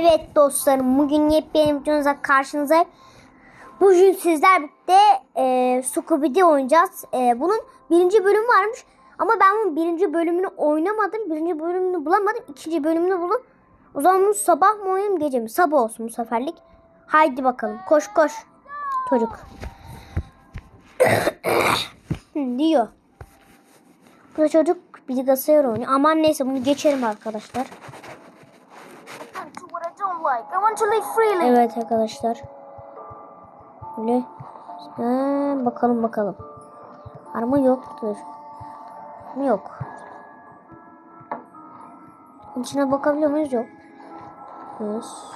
Evet dostlarım bugün yepyeni videonuzla karşınıza Bugün sizler birlikte e, Scooby-Doo oynayacağız. E, bunun birinci bölümü varmış. Ama ben bunun birinci bölümünü oynamadım. Birinci bölümünü bulamadım. İkinci bölümünü buldum. O zaman bunu sabah mı oynayayım gece mi? Sabah olsun bu seferlik. Haydi bakalım. Koş koş. Çocuk. Diyor. Bu da çocuk bizi gasaya oynuyor. Aman neyse bunu geçelim arkadaşlar. can't do what I don't Evet arkadaşlar. Böyle. Ha, bakalım bakalım. Arma yoktur. Yok. İçine bakabiliyor muyuz? Yok. Yes.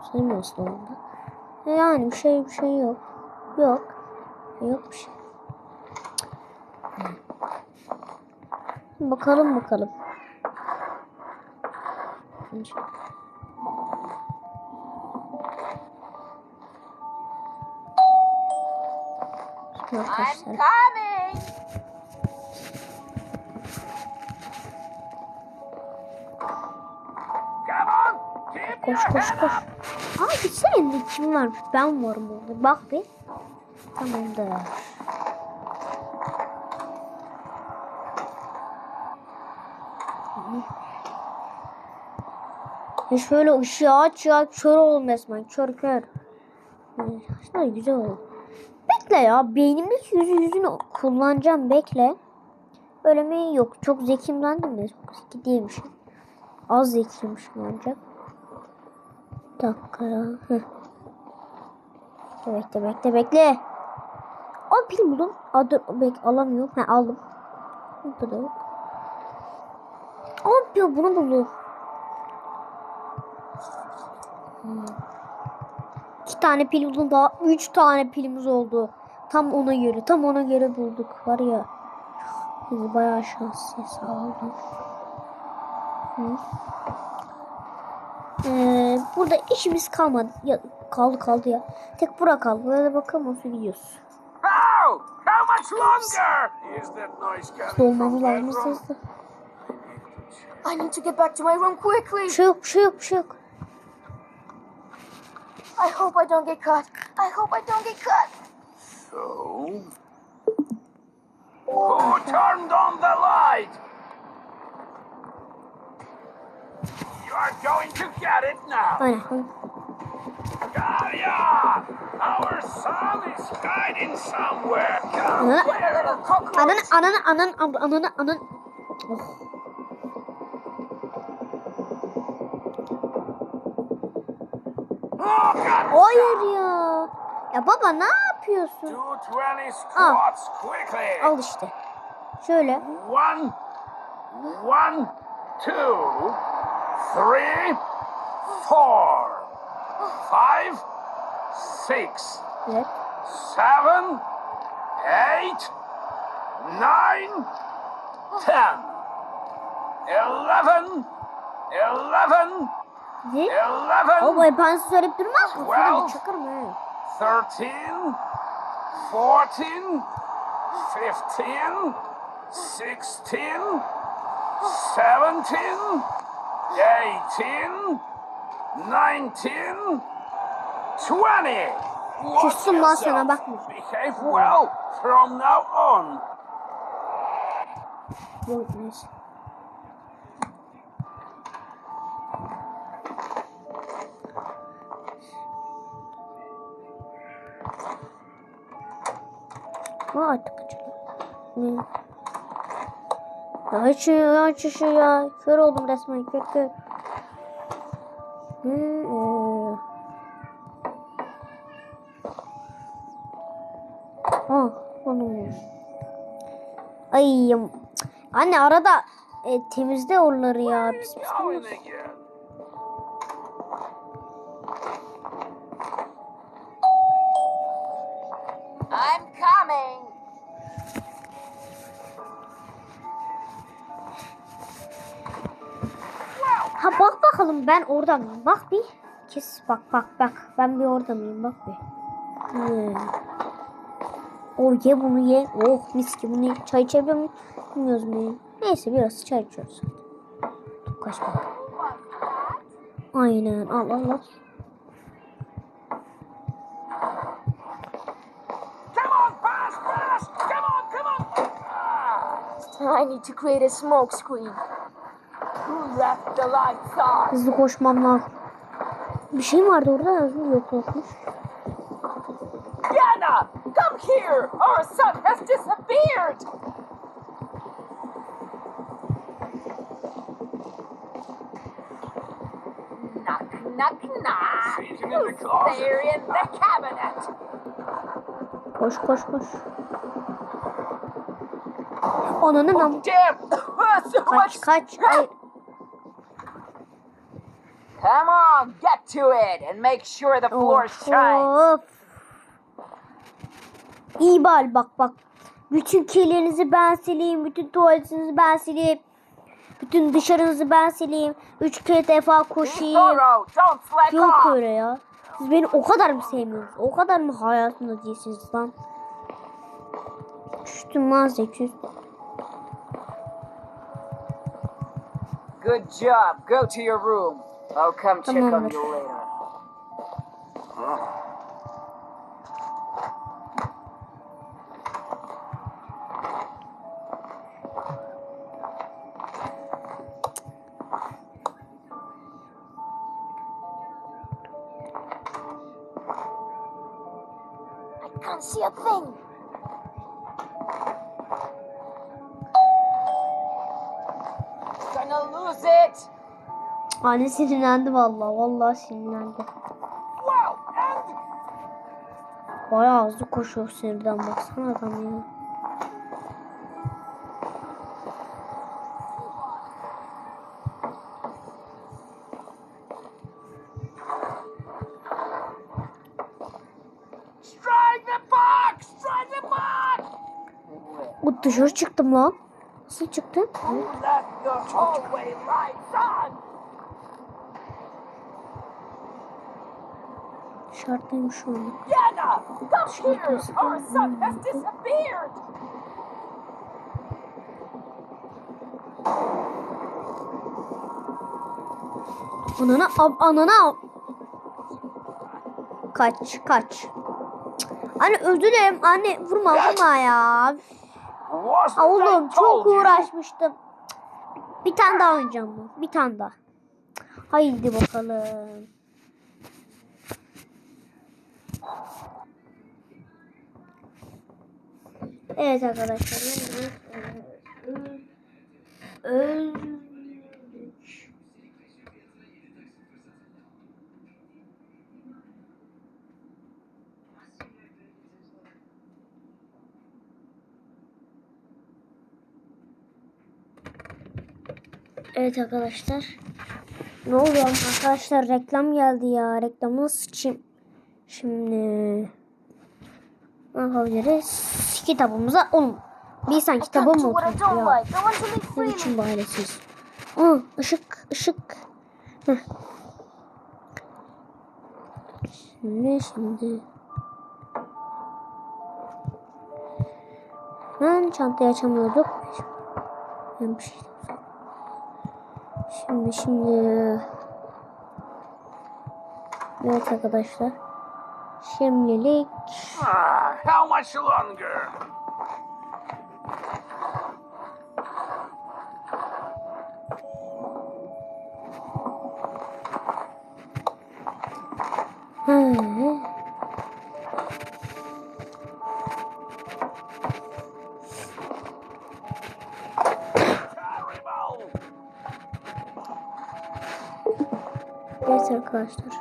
Aslında. E Yani bir şey bir şey yok. Yok. Yok bir şey. Bakalım bakalım. Şimdi I'm arkadaşlar. coming. Come on, keep Koş koş koş. Aa gitsene bir kim varmış? Ben varım orada. Bak bir. Tamamdır. Ya şöyle ışığı aç ya kör oğlum resmen kör kör. Aslında güzel oldu. Bekle ya beynimdeki yüzü yüzünü kullanacağım bekle. Öyle mi? Yok çok zekimden de çok zeki değilmişim. Az zekiymişim ancak. Bir dakika ya. Heh. Bekle bekle bekle. O pil buldum. Aa, dur bek alamıyorum. Ha aldım. Burada da yok. Aa bunu buldum. İki tane pil buldum daha üç tane pilimiz oldu. Tam ona göre tam ona göre bulduk var ya. Biz bayağı şanslı sağ olun. Hı. Ee, burada işimiz kalmadı. Ya, kaldı kaldı ya. Tek bura kaldı. Böyle bakalım nasıl gidiyoruz. How? How much longer? Is that noise coming Dolmamız lazım hızlı. I need to get back to my room quickly. Bir şey yok bir şey yok bir şey yok. I hope I don't get caught. I hope I don't get caught. So, who turned on the light? You are going to get it now. Gaia! Our son is hiding somewhere. Come Hı? here, little cockroach. Ananı ananı ananı ananı ananı ananı. Oh. Hayır ya. Ya baba ne yapıyorsun? 220 ah. squats quickly. Al işte. Şöyle. One, one, two, three, four, five, six, Evet. seven, eight, nine, ten, eleven, eleven, Ne? eleven, O boy pansı söyleyip durmaz mı? Sana Twelve. bir fourteen, fifteen, sixteen, seventeen, eighteen, nineteen, twenty. Watch Küstüm lan sana, bakma. Behave well from now on. Yok neyse. Aa artık açıldı. Ne? Ya aç şu aç şu ya. Kör oldum resmen kör kör. Hı, ee. Ah, onu. Ay yam- anne arada e, temizle oraları ya. Pis pis olmasın. I'm coming. Ha bak bakalım ben orada mıyım? Bak bir. Kes bak bak bak. Ben bir orada mıyım? Bak bir. Hmm. O ye bunu ye. Oh mis gibi bunu ye. Çay içebiliyor muyum? Bilmiyoruz mu? Neyse biraz çay içiyoruz. Kaç bak. Aynen. Al al al. I need to create a smoke screen. who left the lights on? Hızlı koşmam lazım. Bir şey mi vardı orada? Yazılı yok yokmuş. Yana, come here! Our son has disappeared! Knock, knock, knock. Who's there in the cabinet? Koş koş koş. Ananı nam. Damn! so Kaç kaç. Come on, get to it and make sure the floor of, shines. of. İyi bal bak bak. Bütün kirlerinizi ben sileyim. Bütün tuvaletinizi ben sileyim. Bütün dışarınızı ben sileyim. Üç kere defa koşayım. Yok öyle ya. Siz beni o kadar mı sevmiyorsunuz? O kadar mı hayatımda değilsiniz lan? Düştüm lan 800. Good job. Go to your room. I'll come check on you later. I can't see a thing. Anne sinirlendi vallahi. Vallahi sinirlendi. Bayağı hızlı koşuyor sinirden baksana adam ya. O dışarı çıktım lan. Nasıl çıktın? Who Dışarıdayım şu an. Anana ab anana. Kaç kaç. Anne özür dilerim anne vurma vurma ya. Aa, Oğlum çok uğraşmıştım. Bir tane daha oynayacağım bu. Bir tane daha. Haydi bakalım. Evet arkadaşlar. Öldük. Evet arkadaşlar. Ne oluyor arkadaşlar reklam geldi ya. Reklamı sıçayım. Şimdi ne yapabiliriz? Kitabımıza oğlum. Bir insan kitabı mı don't ya? Ne biçim bahanesiz. Aa ışık ışık. Heh. Şimdi şimdi. Ben çantayı açamıyorduk. Ben bir şey Şimdi şimdi. Evet arkadaşlar. Şimdilik Ah, how much longer? Terrible! Evet arkadaşlar.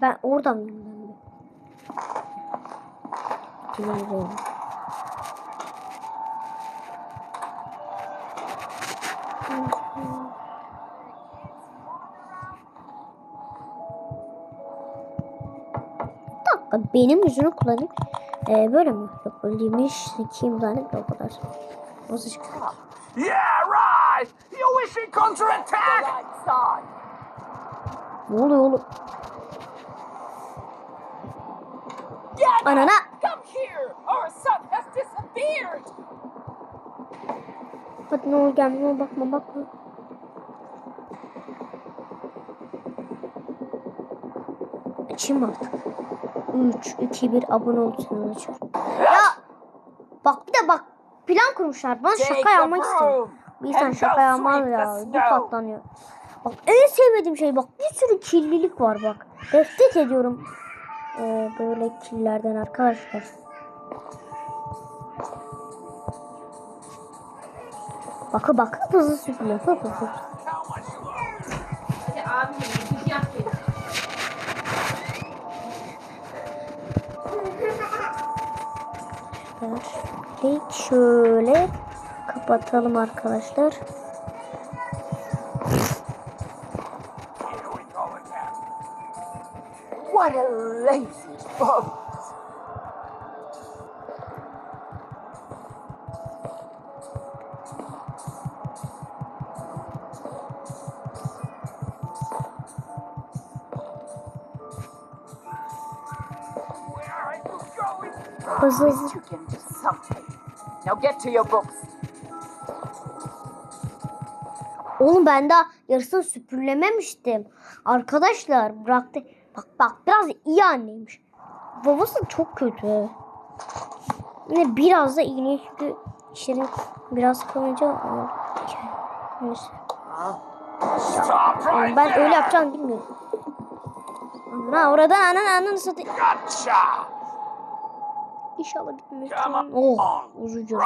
Ben orada mıyım ben de? Dakika benim yüzünü kullanayım. Ee, böyle mi? Yok böyle değilmiş. Kim zannediyor o kadar. Nasıl çıkıyor? Yeah, right. You wish we counterattack? Right side. Ne oluyor oğlum? Get Anana. Come here. Our son has disappeared. Hadi ne olur gelme ne olur bakma bakma. Açayım artık. 3, 2, 1 abone olursanız açıyorum. Ya bak bir de bak plan kurmuşlar. Bana şaka yapmak istiyor. Bir and şaka yapmaz ya. Bir patlanıyor. Bak en sevmediğim şey bak bir sürü kirlilik var bak. Nefret ediyorum. Ee, böyle kirlerden arkadaşlar. Bakın bakın hızlı süpürüyor. Hızlı. İlk şöyle kapatalım arkadaşlar. What a lazy going? Hızlı. Now get to your books. Oğlum ben daha yarısını süpürlememiştim. Arkadaşlar bıraktı. Bak bak biraz iyi anneymiş. Babası çok kötü. Yine biraz da iyi çünkü işlerin biraz kalınca Neyse. Right Ben öyle yapacağını bilmiyorum. Ana oradan anan anan satayım. Gotcha. İnşallah. Come Oh uzucu.